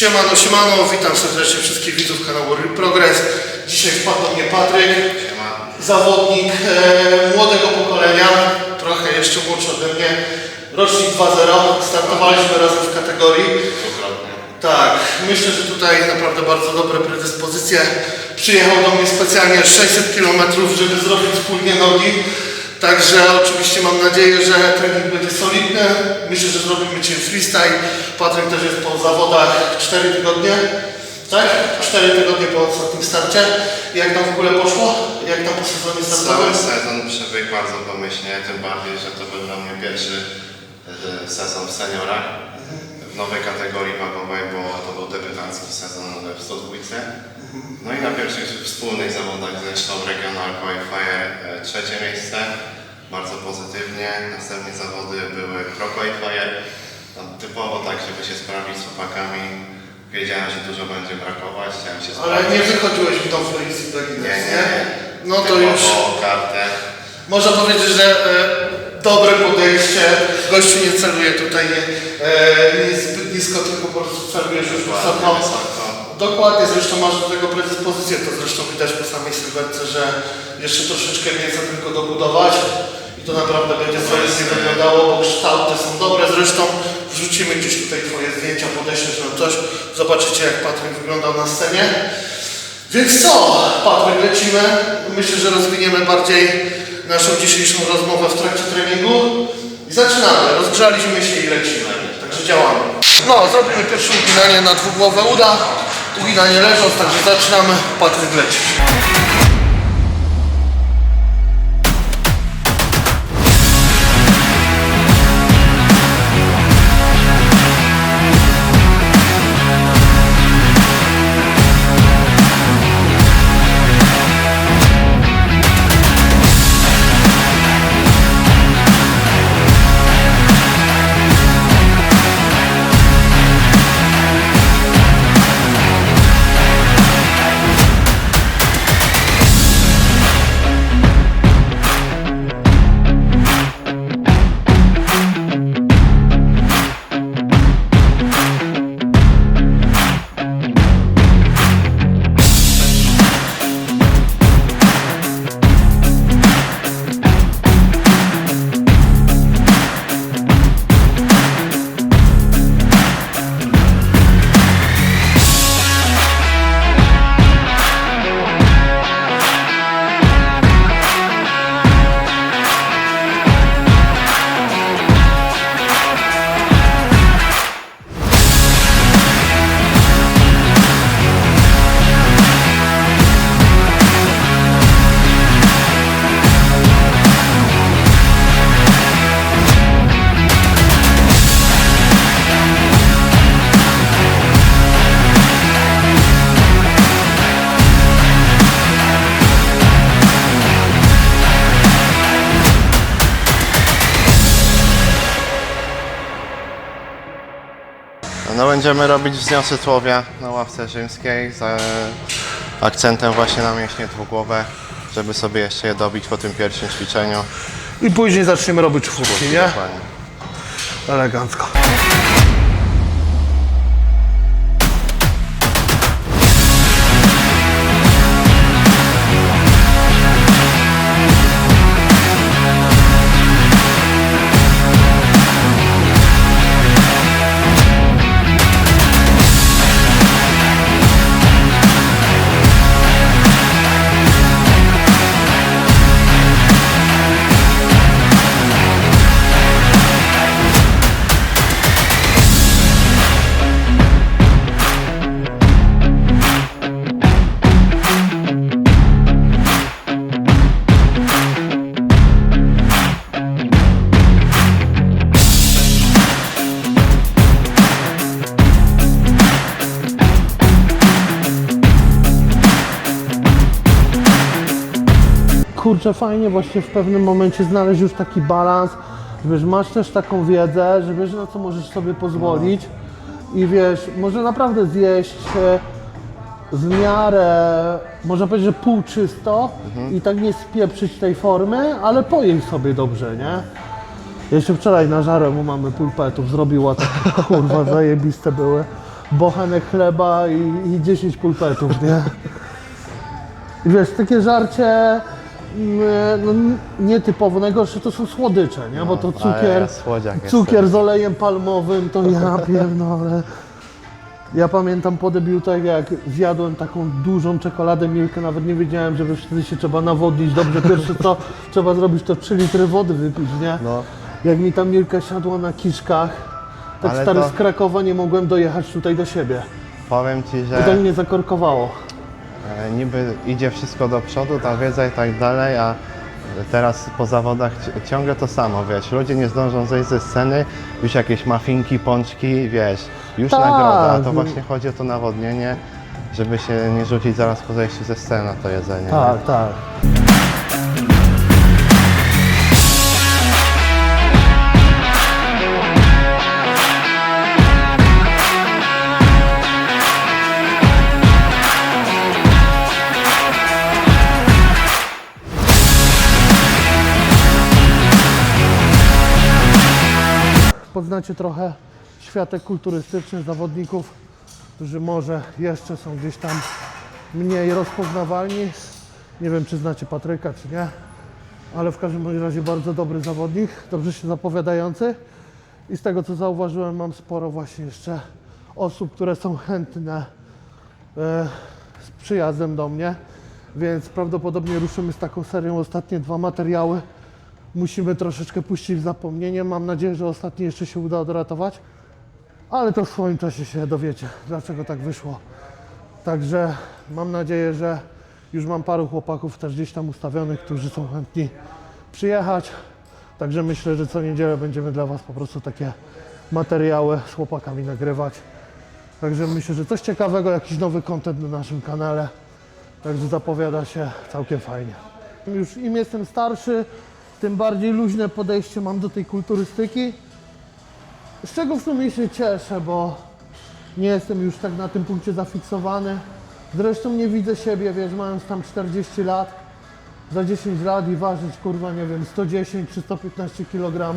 Siemano, siemano, witam serdecznie wszystkich widzów kanału Real Progress. Dzisiaj wpadł do mnie Patryk, zawodnik e, młodego pokolenia, trochę jeszcze młodszy ode mnie, rocznik 2.0, startowaliśmy razem w kategorii. Dwukrotnie. Tak, myślę, że tutaj naprawdę bardzo dobre predyspozycje. Przyjechał do mnie specjalnie 600 km, żeby zrobić wspólnie nogi. Także oczywiście mam nadzieję, że trening będzie solidny. Myślę, że zrobimy Cię freestyle. Patryk też jest po zawodach 4 tygodnie. Tak? 4 tygodnie po ostatnim starcie. Jak tam w ogóle poszło? Jak tam po sezonie Cały startowym? sezon przebiegł bardzo pomyślnie, tym bardziej, że to był dla mnie pierwszy e, sezon w seniorach. W nowej kategorii wagowej, bo to był debiutancki sezon w 102. No i na pierwszych wspólnych zawodach zresztą Regional Qualifier e, trzecie miejsce, bardzo pozytywnie. Następnie zawody były Pro Qualifier, tam typowo tak, żeby się sprawdzić z chłopakami. Wiedziałem, że dużo będzie brakować, chciałem się Ale nie wychodziłeś w tą Easy Nie, Beginners, nie, nie. No to Typowo już... kartę. Można powiedzieć, że e, dobre podejście. Gościu nie celuje tutaj nie, e, nie zbyt nisko, tylko po prostu celujesz już wysoko. wysoko. Dokładnie, zresztą masz do tego predyspozycję, to zresztą widać po samej sylwetce, że jeszcze troszeczkę mięsa tylko dobudować i to naprawdę będzie solidnie wyglądało, bo kształty są dobre. Zresztą wrzucimy gdzieś tutaj Twoje zdjęcia, podeślesz nam coś, zobaczycie jak Patryk wyglądał na scenie. Więc co, Patryk, lecimy. Myślę, że rozwiniemy bardziej naszą dzisiejszą rozmowę w trakcie treningu. I zaczynamy. Rozgrzaliśmy się i lecimy. Także działamy. No, zrobimy pierwsze uginanie na dwugłowę uda. Uginanie leżąc, także zaczynamy. Patryk leci. Będziemy robić wzniosy tułowia na ławce rzymskiej z akcentem właśnie na mięśnie dwugłowe, żeby sobie jeszcze je dobić po tym pierwszym ćwiczeniu. I później zaczniemy robić czwórki, nie? Dokładnie. Elegancko. Kurczę, fajnie właśnie w pewnym momencie znaleźć już taki balans, że wiesz, masz też taką wiedzę, że wiesz na co możesz sobie pozwolić i wiesz, może naprawdę zjeść e, w miarę, można powiedzieć, że półczysto i tak nie spieprzyć tej formy, ale pojeść sobie dobrze, nie? Jeszcze wczoraj na żarę mu mamy pulpetów zrobiła, takie kurwa zajebiste były. bochenek chleba i, i 10 pulpetów, nie? I wiesz, takie żarcie no, nietypowo, najgorsze to są słodycze, nie? Bo to No, ale cukier, cukier z olejem palmowym, to ja pierdolę. Ja pamiętam po debiutach, jak zjadłem taką dużą czekoladę Milkę, nawet nie wiedziałem, że wtedy się trzeba nawodnić dobrze. Pierwsze co trzeba zrobić, to 3 litry wody wypić, nie? No. Jak mi ta Milka siadła na kiszkach, tak Ale stary to- z Krakowa nie mogłem dojechać tutaj do siebie. Powiem Ci, że mnie zakorkowało. E, niby idzie wszystko do przodu, ta wiedza i tak dalej, a teraz po zawodach ci- ciągle to samo, wiesz, ludzie nie zdążą zejść ze sceny, już jakieś mafinki, pączki, wiesz, już Tak. nagroda, a to właśnie chodzi o to nawodnienie, żeby się nie rzucić zaraz po zejściu ze sceny na to jedzenie. nie? Tak, Poznacie trochę światek kulturystyczny zawodników, którzy może jeszcze są gdzieś tam mniej rozpoznawalni. Nie wiem, czy znacie Patryka, czy nie, ale w każdym razie bardzo dobry zawodnik, dobrze się zapowiadający. I z tego, co zauważyłem, mam sporo właśnie jeszcze osób, które są chętne e, z przyjazdem do mnie, więc prawdopodobnie ruszymy z taką serią ostatnie dwa materiały. Musimy troszeczkę puścić w zapomnienie. Mam nadzieję, że ostatni jeszcze się uda odratować, ale to w swoim czasie się dowiecie, dlaczego tak wyszło. Także mam nadzieję, że już mam paru chłopaków też gdzieś tam ustawionych, którzy są chętni przyjechać. Także myślę, że co niedzielę będziemy dla Was po prostu takie materiały z chłopakami nagrywać. Także myślę, że coś ciekawego, jakiś nowy content na naszym kanale. Także zapowiada się całkiem fajnie. Już im jestem starszy, tym bardziej luźne podejście mam do tej kulturystyki. Z czego w sumie się cieszę, bo nie jestem już tak na tym punkcie zafiksowany. Zresztą nie widzę siebie, wiesz, mając tam 40 lat, za 10 lat i ważyć, kurwa, nie wiem, 110 czy 115 kg,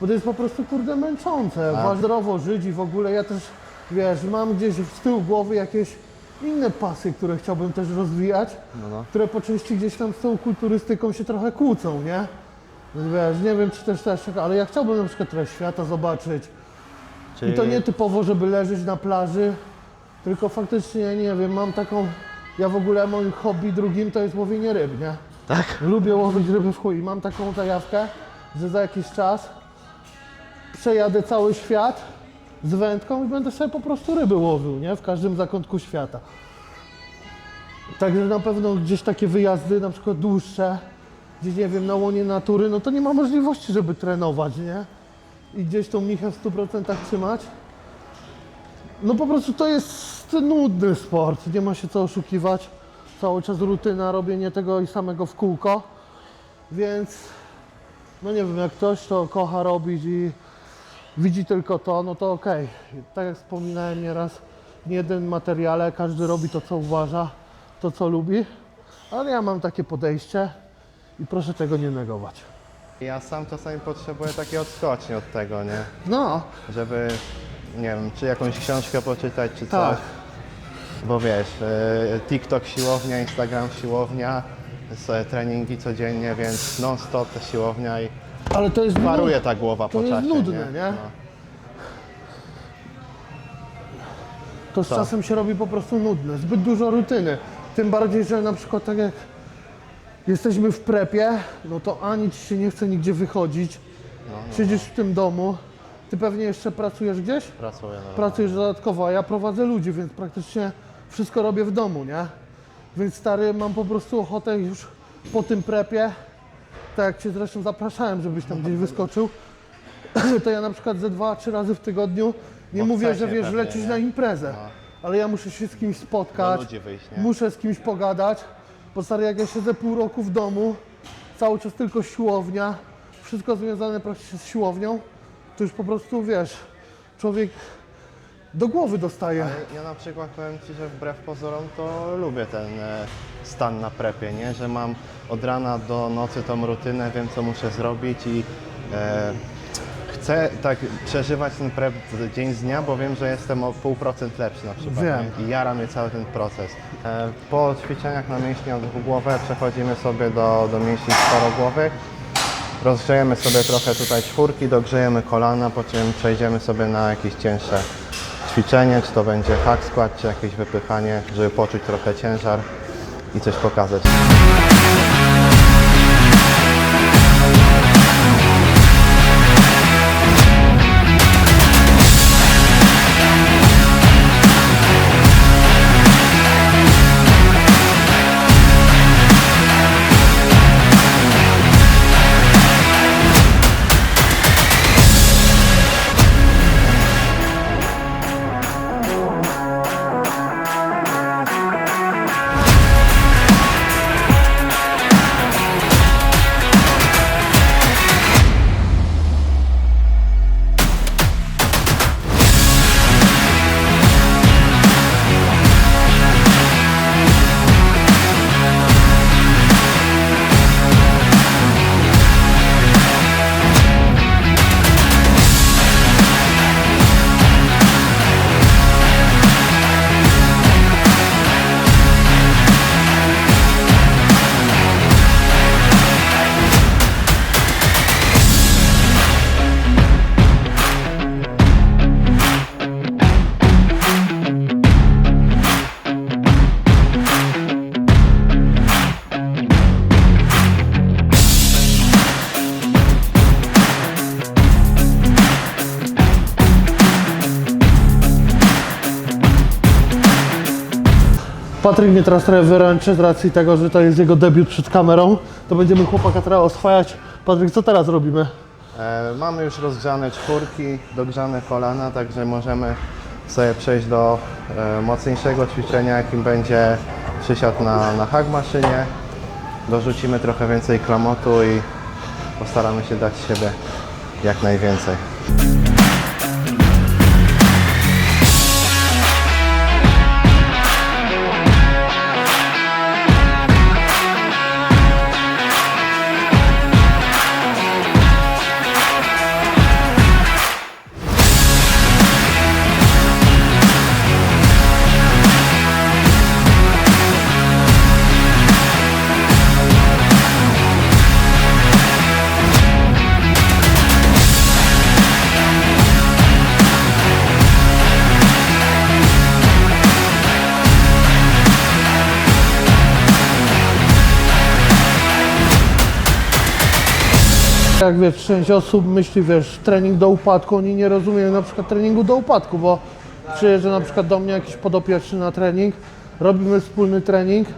bo to jest po prostu, kurde, męczące. Tak. Zdrowo żyć i w ogóle ja też, wiesz, mam gdzieś z tyłu głowy jakieś inne pasy, które chciałbym też rozwijać, No, no. które po części gdzieś tam z tą kulturystyką się trochę kłócą, nie? Więc Wiesz, nie wiem, czy też też, ale ja chciałbym na przykład trochę świata zobaczyć, i to nie typowo, żeby leżeć na plaży, tylko faktycznie, nie wiem, mam taką, ja w ogóle moim hobby drugim to jest łowienie ryb, nie? Tak? Lubię łowić ryby w chuj mam taką zajawkę, że za jakiś czas przejadę cały świat z wędką i będę sobie po prostu ryby łowił, nie? W każdym zakątku świata. Także na pewno gdzieś takie wyjazdy, na przykład dłuższe, gdzieś nie wiem, na łonie natury, no to nie ma możliwości, żeby trenować, nie? I gdzieś tą michę w 100% trzymać. No po prostu to jest nudny sport, nie ma się co oszukiwać. Cały czas rutyna, robienie tego i samego w kółko. Więc no nie wiem, jak ktoś to kocha robić i widzi tylko to, no to okej. Tak jak wspominałem nieraz, nie jeden materiale, każdy robi to, co uważa, to, co lubi. Ale ja mam takie podejście i proszę tego nie negować. Ja sam czasami potrzebuję takiej odskoczni od tego, nie? No, Żeby, nie wiem, czy jakąś książkę poczytać, czy tak. coś. Bo wiesz, e, TikTok siłownia, Instagram siłownia, treningi codziennie, więc non-stop ta siłownia i Ale to jest paruje ta głowa To po jest czasie. nudne, nie? No. To z czasem się robi po prostu nudne, zbyt dużo rutyny. Tym bardziej, że na przykład tak jak jesteśmy w prepie, no to ani ci się nie chce nigdzie wychodzić. No, Siedzisz w tym domu. Ty pewnie jeszcze pracujesz gdzieś? Pracuję no. Pracujesz dodatkowo, a ja prowadzę ludzi, więc praktycznie wszystko robię w domu, nie? Więc stary, mam po prostu ochotę już po tym prepie, tak jak Cię zresztą zapraszałem, żebyś tam gdzieś wyskoczył, to ja na przykład ze dwa, trzy razy w tygodniu, nie Bo mówię, że wiesz, pewnie, lecisz nie? na imprezę, No. ale ja muszę się z kimś Do spotkać, ludzi wyjść, nie? muszę z kimś pogadać, bo stary, jak ja siedzę pół roku w domu, cały czas tylko siłownia, wszystko związane praktycznie z siłownią, to już po prostu, wiesz, człowiek do głowy dostaje. Ale ja na przykład powiem Ci, że wbrew pozorom to lubię ten e, stan na prepie, nie? Że mam od rana do nocy tą rutynę, wiem co muszę zrobić i e, chcę tak przeżywać ten prep dzień z dnia, bo wiem, że jestem o pół procent lepszy na przykład. Wiem. nie? I jara mnie cały ten proces. E, Po ćwiczeniach na mięśnie głowę przechodzimy sobie do, do mięśni czworogłowych. Rozgrzejemy sobie trochę tutaj czwórki, dogrzejemy kolana, po czym przejdziemy sobie na jakieś cięższe ćwiczenie, czy to będzie hack squat, czy jakieś wypychanie, żeby poczuć trochę ciężar i coś pokazać. Patryk mnie teraz trochę wyręczy z racji tego, że to jest jego debiut przed kamerą. To będziemy chłopaka teraz oswajać. Patryk, co teraz robimy? E, mamy już rozgrzane czwórki, dogrzane kolana, także możemy sobie przejść do e, mocniejszego ćwiczenia, jakim będzie przysiad na, na hack maszynie. Dorzucimy trochę więcej klamotu i postaramy się dać siebie jak najwięcej. Jak wiesz, część osób myśli, wiesz, trening do upadku, oni nie rozumieją na przykład treningu do upadku, bo przyjeżdża na przykład do mnie jakiś podopieczny na trening, robimy wspólny trening,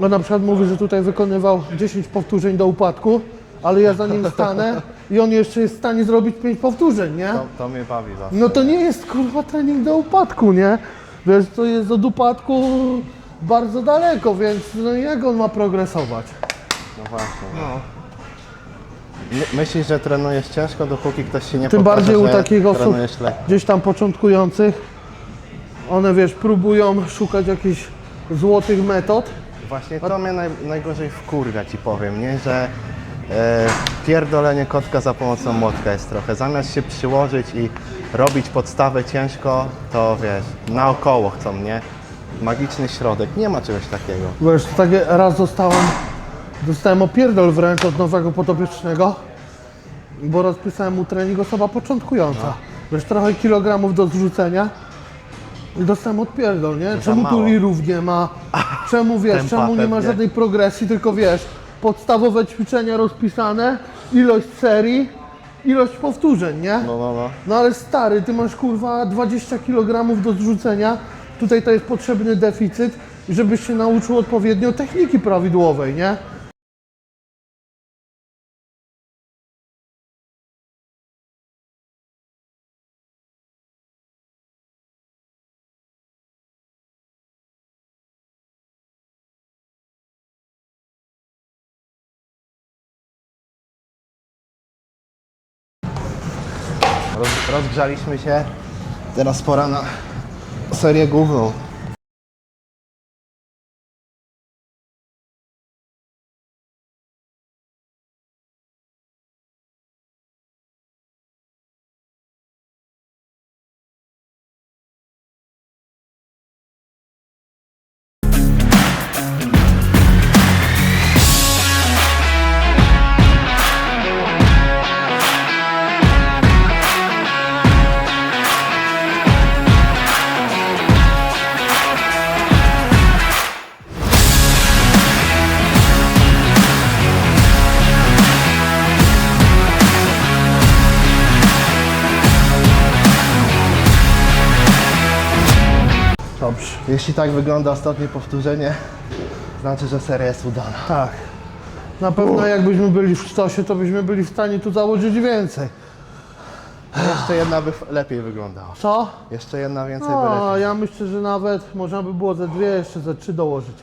no na przykład mówi, że tutaj wykonywał 10 powtórzeń do upadku, ale ja za nim stanę i on jeszcze jest w stanie zrobić 5 powtórzeń, nie? To, to mnie bawi zawsze. No to nie jest kurwa trening do upadku, nie? Wiesz, to jest od upadku bardzo daleko, więc no jak on ma progresować? No właśnie. My, myślisz, że trenujesz ciężko, dopóki ktoś się nie Tym pokaże, bardziej u że takich osób trenujesz lekko. gdzieś tam początkujących, one wiesz, próbują szukać jakichś złotych metod. Właśnie to mnie naj, najgorzej wkurwia ci powiem, nie? Że e, pierdolenie kotka za pomocą młotka jest trochę. Zamiast się przyłożyć i robić podstawę ciężko, to wiesz, naokoło chcą, nie? Magiczny środek, nie ma czegoś takiego. Wiesz, tak raz dostałem, dostałem opierdol wręcz od nowego podopiecznego, bo rozpisałem mu trening osoba początkująca. Wiesz, trochę kilogramów do zrzucenia i dostałem odpierdol, nie? Czemu tu mało. nie ma? Czemu wiesz, Tempa czemu nie ma pewnie. żadnej progresji, tylko wiesz, podstawowe ćwiczenia rozpisane, ilość serii, ilość powtórzeń, nie? No, no, no. No ale stary, ty masz kurwa 20 kg do zrzucenia. Tutaj to jest potrzebny deficyt, żebyś się nauczył odpowiednio techniki prawidłowej, nie? Rozgrzaliśmy się, teraz pora na serię główną. Jeśli tak wygląda ostatnie powtórzenie, znaczy, że seria jest udana. Tak. Na pewno jakbyśmy byli w sztosie, to byśmy byli w stanie tu założyć więcej. Jeszcze jedna by f- lepiej wyglądała. Co? Jeszcze jedna więcej by lepiej. No, ja myślę, że nawet można by było ze dwie, jeszcze ze trzy dołożyć.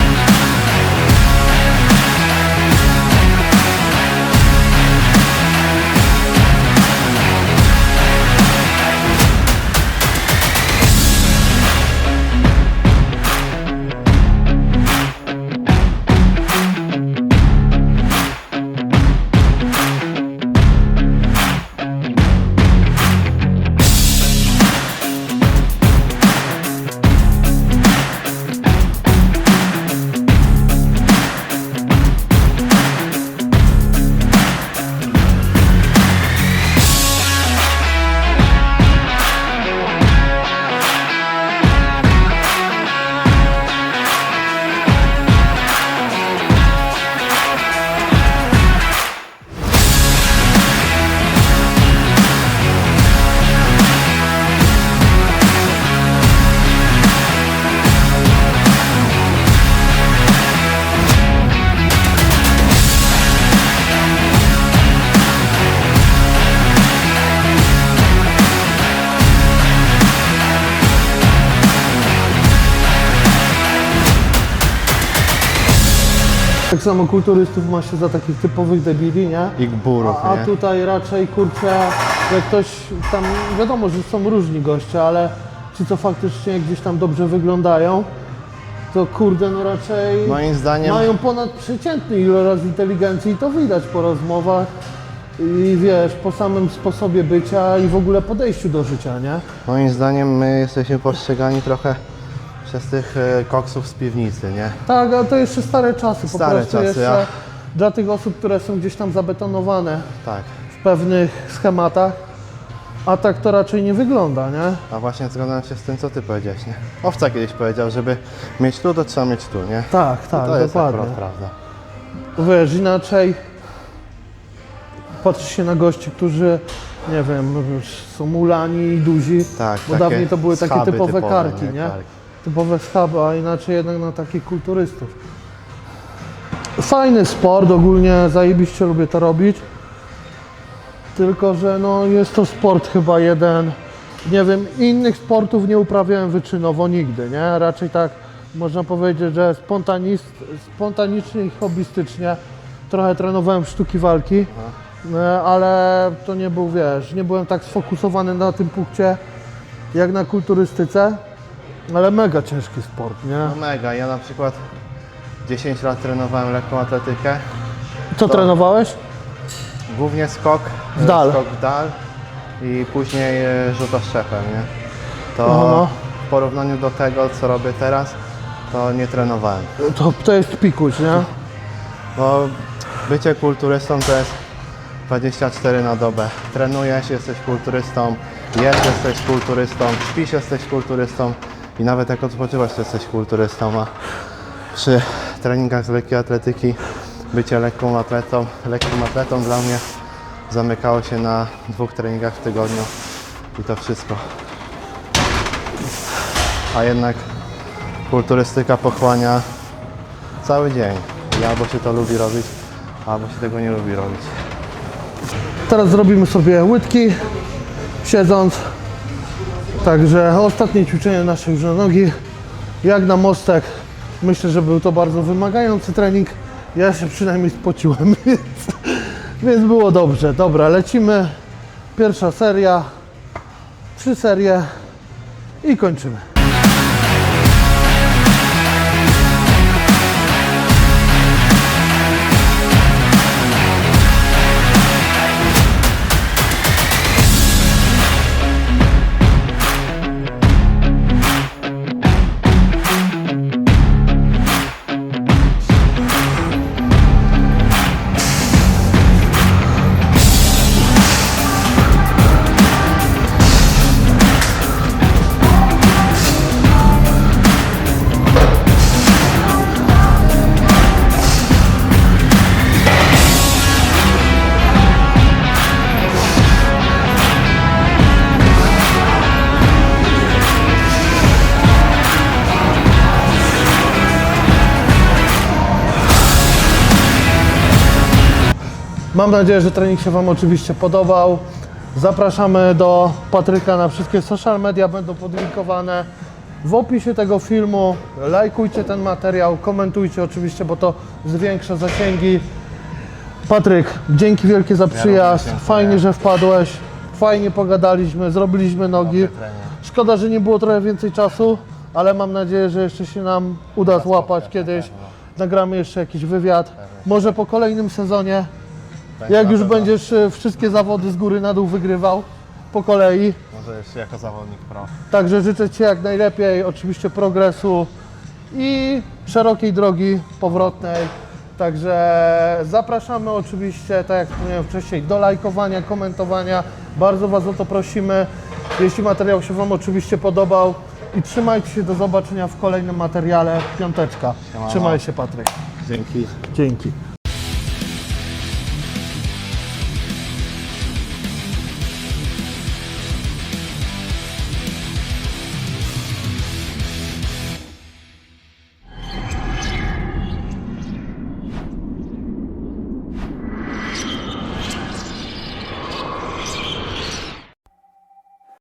Tak samo kulturystów ma się za takich typowych debili, nie? I gburów, A, a nie? tutaj raczej, kurczę, jak ktoś tam, wiadomo, że są różni goście, ale ci, co faktycznie gdzieś tam dobrze wyglądają, to kurde, no raczej Moim zdaniem- mają ponadprzeciętny iloraz inteligencji i to widać po rozmowach i wiesz, po samym sposobie bycia i w ogóle podejściu do życia, nie? Moim zdaniem my jesteśmy postrzegani trochę przez tych e, koksów z piwnicy, nie? Tak, a to jeszcze stare czasy, po Stare prostu czasy, jeszcze a- dla tych osób, które są gdzieś tam zabetonowane Tak. w pewnych schematach, a tak to raczej nie wygląda, nie? A właśnie zgadzam się z tym, co ty powiedziałeś, nie? Owca kiedyś powiedział, żeby mieć tu, to trzeba mieć tu, nie? Tak, tak, to jest dokładnie. akurat prawda. Wiesz, inaczej patrzy się na gości, którzy, nie wiem, są ulani i duzi, Tak, bo takie dawniej to były takie schaby typowe, typowe, karki, nie? nie? Karki. Typowe schaby, a inaczej jednak na takich kulturystów. Fajny sport, ogólnie zajebiście lubię to robić. Tylko, że no jest to sport chyba jeden, nie wiem, innych sportów nie uprawiałem wyczynowo nigdy, nie? Raczej tak można powiedzieć, że spontanicznie i hobbystycznie trochę trenowałem sztuki walki, e, ale to nie był, wiesz, nie byłem tak sfokusowany na tym punkcie jak na kulturystyce, ale mega ciężki sport, nie? No mega, ja na przykład 10 lat trenowałem lekką atletykę, Co trenowałeś? głównie skok, W dal. skok w dal i później e, rzut oszczepem, nie? To Aha. w porównaniu do tego, co robię teraz, to nie trenowałem. To, to jest pikuś, nie? Bo bycie kulturystą to jest 24 na dobę. Trenujesz, jesteś kulturystą, jesz, jesteś kulturystą, śpisz, jesteś kulturystą i nawet jak odpoczywasz, to jesteś kulturystą. A przy treningach z lekkiej atletyki bycie lekką atletą, lekkim atletą dla mnie zamykało się na dwóch treningach w tygodniu i to wszystko. A jednak kulturystyka pochłania cały dzień. I albo się to lubi robić, albo się tego nie lubi robić. Teraz zrobimy sobie łydki, siedząc. Także ostatnie ćwiczenie naszych nogi, jak na mostek. Myślę, że był to bardzo wymagający trening. Ja się przynajmniej spociłem, więc, więc było dobrze. Dobra, lecimy. Pierwsza seria, trzy serie i kończymy. Mam nadzieję, że trening się Wam oczywiście podobał. Zapraszamy do Patryka na wszystkie social media, będą podlinkowane w opisie tego filmu. Lajkujcie ten materiał, komentujcie oczywiście, bo to zwiększa zasięgi. Patryk, dzięki wielkie za przyjazd. Fajnie, że wpadłeś. Fajnie pogadaliśmy, zrobiliśmy nogi. Szkoda, że nie było trochę więcej czasu, ale mam nadzieję, że jeszcze się nam uda złapać kiedyś. Nagramy jeszcze jakiś wywiad. Może po kolejnym sezonie, Będzie jak na już pewno. będziesz e, wszystkie zawody z góry na dół wygrywał po kolei. Może jeszcze jako zawodnik pro. Także życzę Ci jak najlepiej, oczywiście progresu i szerokiej drogi powrotnej. Także zapraszamy oczywiście, tak jak wspomniałem wcześniej, do lajkowania, komentowania. Bardzo Was o to prosimy. Jeśli materiał się Wam oczywiście podobał i trzymajcie się do zobaczenia w kolejnym materiale. Piąteczka. Trzymaj się Patryk. Dzięki. Dzięki.